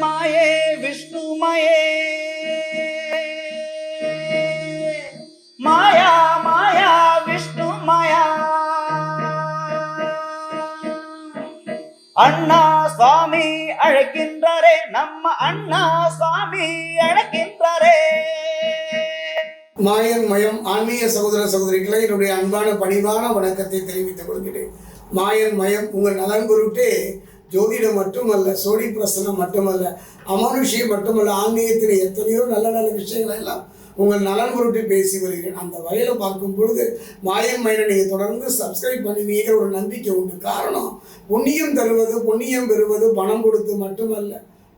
மாயே விஷ்ணுமயே. மாயா மாயா விஷ்ணு மாயா அண்ணா சுவாமி அழைக்கின்றாரே நம்ம அண்ணா சுவாமி அழைக்கின்றாரே. மாயன் மயம் ஆன்மீக சகோதர சகோதரிகளை என்னுடைய அன்பான பணிவான வணக்கத்தை தெரிவித்துக் கொள்கிறேன். மாயன் மயம் உங்கள் நலன் பொருட்டு ஜோதிடம் மட்டுமல்ல சோடி பிரசனம் மட்டுமல்ல அமானுஷியம் மட்டுமல்ல ஆன்மீகத்தில் எத்தனையோ நல்ல நல்ல விஷயங்கள் எல்லாம் உங்கள் நலன் பொருட்டு பேசி வருகிறேன். அந்த வகையில் பார்க்கும் பொழுது மாயன் மயனை நீங்கள் தொடர்ந்து சப்ஸ்கிரைப் பண்ணுவீங்கிற ஒரு நம்பிக்கை உண்டு. காரணம் புண்ணியம் தருவது புண்ணியம் பெறுவது பணம் கொடுத்து மட்டுமல்ல.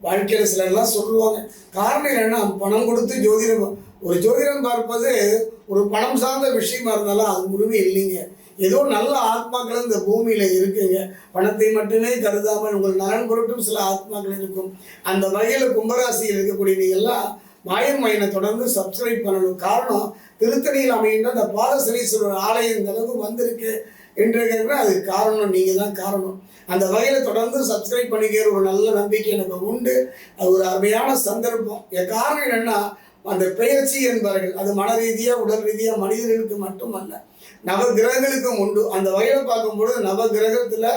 வாழ்க்கையில் சிலர்லாம் சொல்லுவாங்க. காரணம் என்னன்னா பணம் கொடுத்து ஜோதிடம் ஒரு ஜோதிடம் பார்ப்பது ஒரு பணம் சார்ந்த விஷயமா இருந்தாலும் அது முழுமை இல்லைங்க. ஏதோ நல்ல ஆத்மாக்கள் இந்த பூமியில் இருக்குங்க. பணத்தை மட்டுமே கருதாமல் உங்கள் நலன் பொருட்டும் சில ஆத்மாக்கள் இருக்கும். அந்த வகையில் கும்பராசியில் இருக்கக்கூடிய நீங்கள்லாம் மாயம் மயனை தொடர்ந்து சப்ஸ்கிரைப் பண்ணணும். காரணம் திருத்தணியில் அமைகின்ற அந்த பாதசனீஸ்வரர் ஆலயம் இந்த அளவுக்கு வந்திருக்கு என்று அது அதுக்கு காரணம் நீங்கள் தான் காரணம். அந்த வகையில் தொடர்ந்து சப்ஸ்கிரைப் பண்ணிக்கிற ஒரு நல்ல நம்பிக்கை எனக்கு உண்டு. அது ஒரு அருமையான சந்தர்ப்பம். என் காரணம் என்னென்னா அந்த பெயர்ச்சி என்பார்கள். அது மன ரீதியாக உடல் ரீதியாக மனிதர்களுக்கு மட்டுமல்ல நவ கிரகங்களுக்கும் உண்டு. அந்த வகையில் பார்க்கும்பொழுது நவ கிரகத்தில்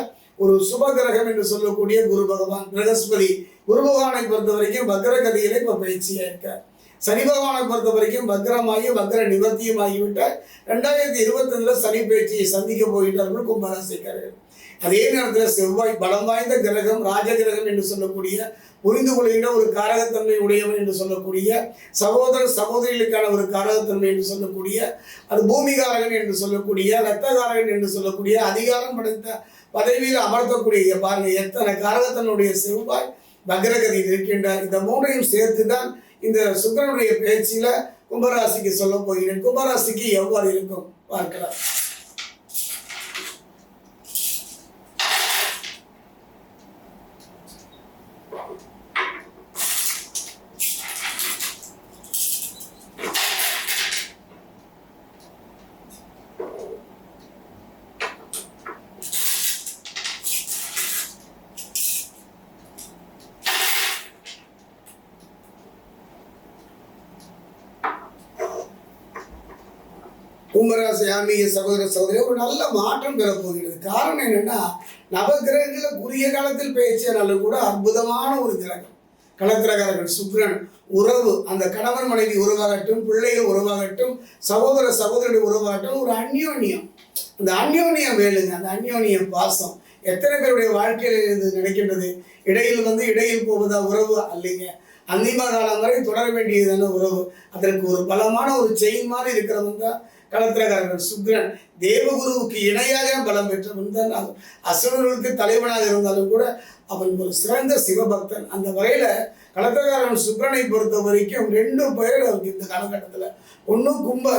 ஒரு சுப கிரகம் என்று சொல்லக்கூடிய குரு பகவான் பிரகஸ்பதி குரு பகவானை பொறுத்த வரைக்கும் வக்ர இப்போ பயிற்சியாக இருக்கார். சனி பகவானை பொறுத்த வரைக்கும் வக்ரமாகி வக்ர நிவர்த்தியும் ஆகிவிட்டார் ரெண்டாயிரத்தி இருபத்தஞ்சில் சனி பேச்சியை சந்திக்க போகின்றார்கள் கும்பராசிக்காரர்கள். அதே நேரத்தில் செவ்வாய் பலம் வாய்ந்த கிரகம் ராஜ கிரகம் என்று சொல்லக்கூடிய புரிந்து கொள்கின்ற ஒரு காரகத்தன்மை உடையவன் என்று சொல்லக்கூடிய சகோதர சகோதரிகளுக்கான ஒரு காரகத்தன்மை என்று சொல்லக்கூடிய அது பூமிகாரகன் என்று சொல்லக்கூடிய ரத்தகாரகன் என்று சொல்லக்கூடிய அதிகாரம் படைத்த பதவியில் அமர்த்தக்கூடிய பாருங்க எத்தனை காரகத்தனுடைய செவ்வாய் பக்ரகதியில் இருக்கின்றார் இந்த மூன்றையும் சேர்த்து தான் இந்த சுக்கரனுடைய பேச்சில் கும்பராசிக்கு சொல்ல போகிறேன். கும்பராசிக்கு எவ்வாறு இருக்கும்? பார்க்கலாம். கும்பராசி ஆன்மீக சகோதர சகோதரி ஒரு நல்ல மாற்றம் பெற போகிறது காரணம் என்னன்னா நவகிரகங்களை குறுகிய காலத்தில் பேச்சினாலும் கூட அற்புதமான ஒரு கிரகம். கலத்திரகாரர்கள் சுக்ரன் உறவு அந்த கணவன் மனைவி உறவாகட்டும் பிள்ளைகள் உறவாகட்டும் சகோதர சகோதரி உறவாகட்டும் ஒரு அந்யோன்யம். அந்த அந்யோன்யம் வேலுங்க அந்த அந்யோன்யம் பாசம். எத்தனை பேருடைய வாழ்க்கையில் இது நினைக்கின்றது? இடையில் வந்து இடையில் போவதா உறவு அல்லைங்க? அந்திம காலம் வரை தொடர வேண்டியதான உறவு. அதற்கு ஒரு பலமான ஒரு செயின் மாதிரி இருக்கிறவங்க தான் களத்திரகாரர்கள் சுக்ரன் தேவகுருவுக்கு இணையாக பலம் பெற்றவன் தான் அவன். அசுரர்களுக்கு தலைவனாக இருந்தாலும் கூட அவன் ஒரு சிறந்த சிவபக்தன். அந்த வகையில் களத்திரகாரன் சுக்ரனை பொறுத்த வரைக்கும் ரெண்டு பேர் அவருக்கு இந்த காலகட்டத்தில். ஒன்றும் கும்ப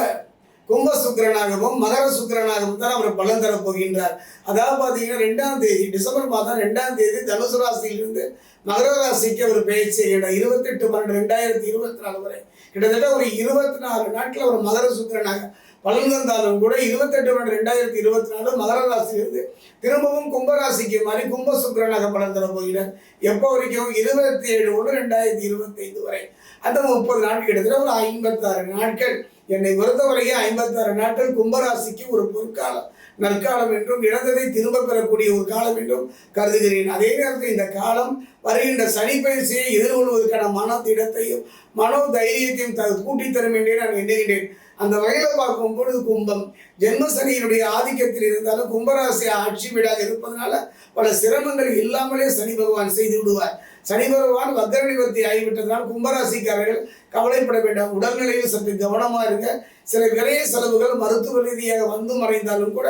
கும்ப சுக்கிரனாகவும் மகர சுக்கரனாகவும் தான் அவர் பலன் தரப் போகின்றார். அதாவது பார்த்தீங்கன்னா ரெண்டாம் தேதி டிசம்பர் மாதம் ரெண்டாம் தேதி தனுசு ராசியிலிருந்து மகர ராசிக்கு அவர் பெயர் இருபத்தெட்டு பன்னெண்டு ரெண்டாயிரத்தி இருபத்தி நாலு வரை. கிட்டத்தட்ட ஒரு இருபத்தி நாலு நாட்கள் அவர் மகர சுக்கரனாக பலன் தந்தாலும் கூட இருபத்தெட்டு பன்னெண்டு ரெண்டாயிரத்தி இருபத்தி நாலு மகர ராசியிலிருந்து திரும்பவும் கும்பராசிக்கு மாறி கும்ப சுக்கரனாக பலன் தர போகிறார். எப்போ வரைக்கும்? இருபத்தி ஏழு ஒன்று ரெண்டாயிரத்தி இருபத்தைந்து வரை. அந்த முப்பது நாட்கள் கிட்டத்தட்ட ஒரு ஐம்பத்தாறு நாட்கள். என்னை பொறுத்தவரையே ஐம்பத்தாறு நாட்கள் கும்பராசிக்கு ஒரு பொற்காலம். நற்காலம் என்றும் இழந்ததை திரும்ப பெறக்கூடிய ஒரு காலம் என்றும் கருதுகிறேன். அதே நேரத்தில் இந்த காலம் வருகின்ற சனி பயிற்சியை எதிர்கொள்வதற்கான மன திடத்தையும் மனோ தைரியத்தையும் த கூட்டித் என்றே நான் எண்ணுகிறேன் அந்த வகையில் பார்க்கும் பொழுது கும்பம் ஜென்மசனியினுடைய ஆதிக்கத்தில் இருந்தாலும் கும்பராசி ஆட்சி வீடாக இருப்பதனால பல சிரமங்கள் இல்லாமலே சனி பகவான் செய்து விடுவார். சனி பகவான் வக்கர நிவர்த்தி ஆகிவிட்டதனால் கும்பராசிக்காரர்கள் கவலைப்பட வேண்டாம். உடல்நிலையில் சற்று கவனமாக இருங்க. சில விரைய செலவுகள் மருத்துவ ரீதியாக வந்து மறைந்தாலும் கூட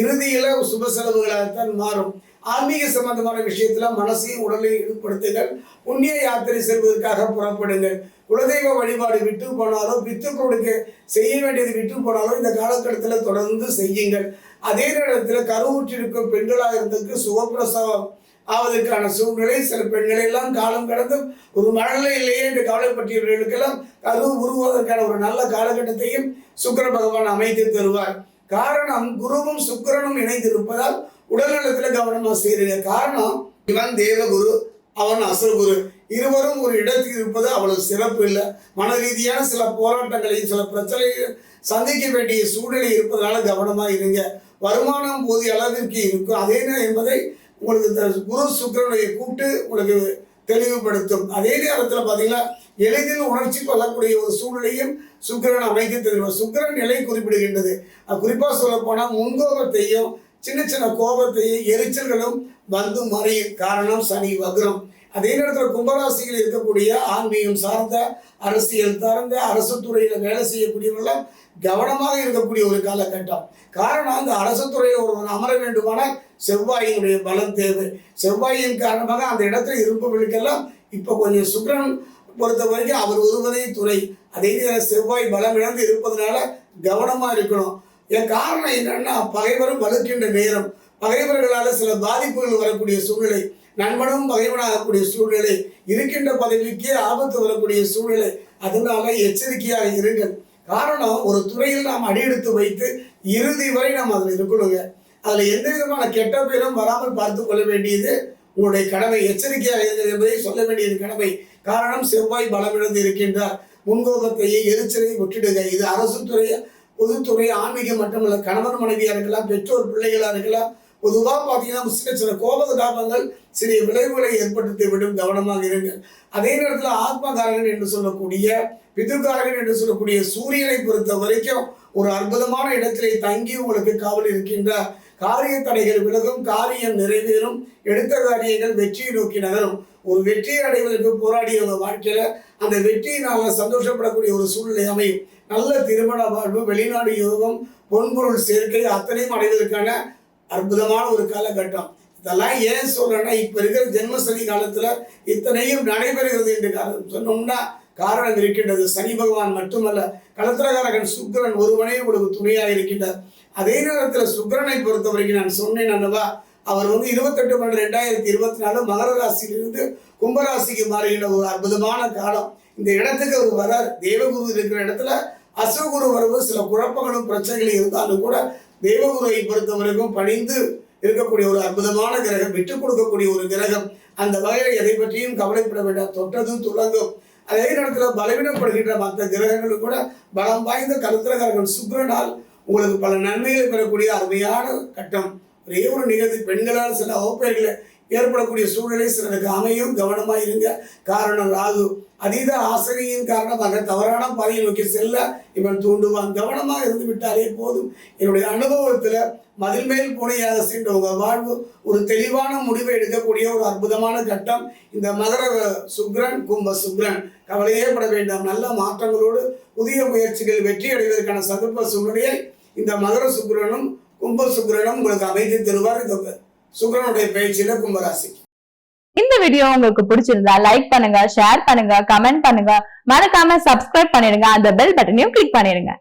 இறுதியில் சுப செலவுகளாகத்தான் மாறும். ஆன்மீக சம்பந்தமான விஷயத்தில் மனசையும் உடலையும் ஈடுபடுத்துங்கள் புண்ணிய யாத்திரை செல்வதற்காக புறப்படுங்கள். குலதெய்வ வழிபாடு விட்டு போனாலோ பித்துக்களுக்கு செய்ய வேண்டியது விட்டு போனாலோ இந்த காலகட்டத்தில் தொடர்ந்து செய்யுங்கள். அதே நேரத்தில் கருவுற்றிருக்கும் பெண்களாக இருந்ததுக்கு சுகப்பிரசவம் ஆவதற்கான சூழ்நிலை சில பெண்கள் எல்லாம் காலம் கடந்து ஒரு மழலை இல்லையே என்று கவலைப்பட்டியவர்களுக்கெல்லாம் கரு உருவாவதற்கான ஒரு நல்ல காலகட்டத்தையும் சுக்கிர பகவான் அமைத்து தருவார். காரணம் குருவும் சுக்கிரனும் இணைந்திருப்பதால் உடல்நலத்தில் கவனமாக செய்யுங்க காரணம் இவன் தேவகுரு அவன் அசுரகுரு. இருவரும் ஒரு இடத்தில் இருப்பது அவ்வளவு சிறப்பு இல்லை. மன ரீதியான சில போராட்டங்களையும் சில பிரச்சனைகளையும் சந்திக்க வேண்டிய சூழ்நிலை இருப்பதனால கவனமாக இருங்க. வருமானம் போதிய அளவிற்கு இருக்கும். அதே என்பதை உங்களுக்கு இந்த குரு சுக்கரனுடைய கூட்டு உங்களுக்கு தெளிவுபடுத்தும். அதே நேரத்தில் பார்த்தீங்கன்னா எளிதில் உணர்ச்சி கொள்ளக்கூடிய ஒரு சூழ்நிலையும் சுக்கிரன் அமைத்து தருவார் சுக்கிரன் நிலை குறிப்பிடுகின்றது. குறிப்பாக சொல்ல போனால் முன்கோபத்தையும் சின்ன சின்ன கோபத்தையும் எரிச்சல்களும் வந்து மறையும். காரணம் சனி வக்ரம். அதே நேரத்தில் கும்பராசியில் இருக்கக்கூடிய ஆன்மீகம் சார்ந்த அரசியல் சார்ந்த அரசு துறையில் வேலை செய்யக்கூடியவர்கள கவனமாக இருக்கக்கூடிய ஒரு காலகட்டம். காரணம் அந்த அரசு துறையில் ஒருவன் அமர வேண்டுமானால் செவ்வாயினுடைய பலம் தேவை. செவ்வாயின் காரணமாக அந்த இடத்துல இருப்பவர்களுக்கெல்லாம் இப்போ கொஞ்சம் சுக்கிரன் பொறுத்த வரைக்கும் அவர் ஒருவரே துறை அதே நேரம் செவ்வாய் பலம் இழந்து இருப்பதனால கவனமாக இருக்கணும். என் காரணம் என்னன்னா பகைவரும் வலுக்கின்ற நேரம். பகைவர்களால் சில பாதிப்புகள் வரக்கூடிய சூழ்நிலை. நண்பனும் பகைவனாகக்கூடிய சூழ்நிலை இருக்கின்ற பதவிக்கே ஆபத்து வரக்கூடிய சூழ்நிலை அதனால எச்சரிக்கையாக இருங்கள். காரணம் ஒரு துறையில் நாம் அடியெடுத்து வைத்து இறுதி வரை நாம் அதில் இருக்கணுங்க. அதில் எந்த விதமான கெட்ட பேரும் வராமல் பார்த்து கொள்ள வேண்டியது உங்களுடைய கடமை. எச்சரிக்கையாக இருங்கள் என்பதை சொல்ல வேண்டியது கடமை. காரணம் செவ்வாய் பலமிழந்து இருக்கின்றார். முன்கோபத்தையே எரிச்சலையும் விட்டுடுங்க. இது அரசு துறை பொதுத்துறை ஆன்மீகம் மட்டுமல்ல கணவன் மனைவியாக இருக்கலாம் பெற்றோர் பிள்ளைகளாக இருக்கலாம். பொதுவாக பார்த்தீங்கன்னா சின்ன சின்ன கோப தாபங்கள் சிறிய விளைவுகளை ஏற்படுத்தி விடும் கவனமாக இருங்கள். அதே நேரத்தில் ஆத்மகாரகன் என்று சொல்லக்கூடிய பிதுகாரகன் என்று சொல்லக்கூடிய சூரியனை பொறுத்த வரைக்கும் ஒரு அற்புதமான இடத்திலே தங்கி உங்களுக்கு காவல் இருக்கின்ற காரிய தடைகள் விலகும் காரியம் நிறைவேறும் எடுத்த காரியங்கள் வெற்றியை நோக்கி நகரும். ஒரு வெற்றியை அடைவதற்கு போராடியவங்க வாழ்க்கையில அந்த வெற்றியினால சந்தோஷப்படக்கூடிய ஒரு சூழ்நிலை அமையும். நல்ல திருமண வாழ்வு வெளிநாடு யோகம் பொன்பொருள் சேர்க்கை அத்தனையும் அடைவதற்கான அற்புதமான ஒரு காலகட்டம். இதெல்லாம் ஏன் சொல்றேன்னா இப்ப இருக்கிற ஜென்மசனி காலத்துல இத்தனையும் நடைபெறுகிறது என்று சொன்னோம்னா காரணம் இருக்கின்றது. சனி பகவான் மட்டுமல்ல களத்திரகாரகன் சுக்கிரன் ஒருவனே உங்களுக்கு துணையாக இருக்கின்றார். அதே நேரத்தில் சுக்கிரனை பொறுத்த வரைக்கும் நான் சொன்னேன் அல்லவா அவர் வந்து இருபத்தெட்டு பன்னெண்டு ரெண்டாயிரத்தி இருபத்தி நாலு மகர ராசியிலிருந்து கும்பராசிக்கு மாறுகின்ற ஒரு அற்புதமான காலம். இந்த இடத்துக்கு அவர் வரார். தேவகுரு இருக்கிற இடத்துல அசுகுரு வருவது சில குழப்பங்களும் பிரச்சனைகளும் இருந்தாலும் கூட தேவகுருவை பொறுத்தவரைக்கும் பணிந்து இருக்கக்கூடிய ஒரு அற்புதமான கிரகம் விட்டுக் கொடுக்கக்கூடிய ஒரு கிரகம். அந்த வகையில் எதை பற்றியும் கவலைப்பட வேண்டாம். தொட்டதும் துளங்கும். அதே நேரத்தில் பலவீனப்படுகின்ற மற்ற கிரகங்களும் கூட பலம் வாய்ந்த கருத்திரகாரர்கள் சுக்ரனால் உங்களுக்கு பல நன்மைகளை பெறக்கூடிய அருமையான கட்டம். ஒரே ஒரு நிகழ்வு பெண்களால் சில அவப்பெயர்களை ஏற்படக்கூடிய சூழ்நிலை சிலருக்கு அமையும். கவனமாக இருங்க. காரணம் ராகு. அதீத ஆசிரியின் காரணமாக தவறான பாதையை நோக்கி செல்ல இவன் தூண்டுவான். கவனமாக இருந்து விட்டாலே போதும். என்னுடைய அனுபவத்தில் மதில் மேல் புனையாக சென்ற உங்கள் வாழ்வு ஒரு தெளிவான முடிவை எடுக்கக்கூடிய ஒரு அற்புதமான கட்டம். இந்த மகர சுக்ரன் கும்ப சுக்ரன் கவலையே பட வேண்டாம். நல்ல மாற்றங்களோடு புதிய முயற்சிகள் வெற்றி அடைவதற்கான சந்தர்ப்ப சூழ்நிலையை இந்த மகர சுக்கிரனும் கும்ப சுக்கிரனும் உங்களுக்கு அமைத்து தருவார். இந்த சுக்கரனுடைய பயிற்சியில கும்பராசிக்கு. இந்த வீடியோ உங்களுக்கு பிடிச்சிருந்தா லைக் பண்ணுங்க ஷேர் பண்ணுங்க கமெண்ட் பண்ணுங்க. மறக்காம சப்ஸ்கிரைப் பண்ணிடுங்க. அந்த பெல் பட்டனையும் கிளிக் பண்ணிடுங்க.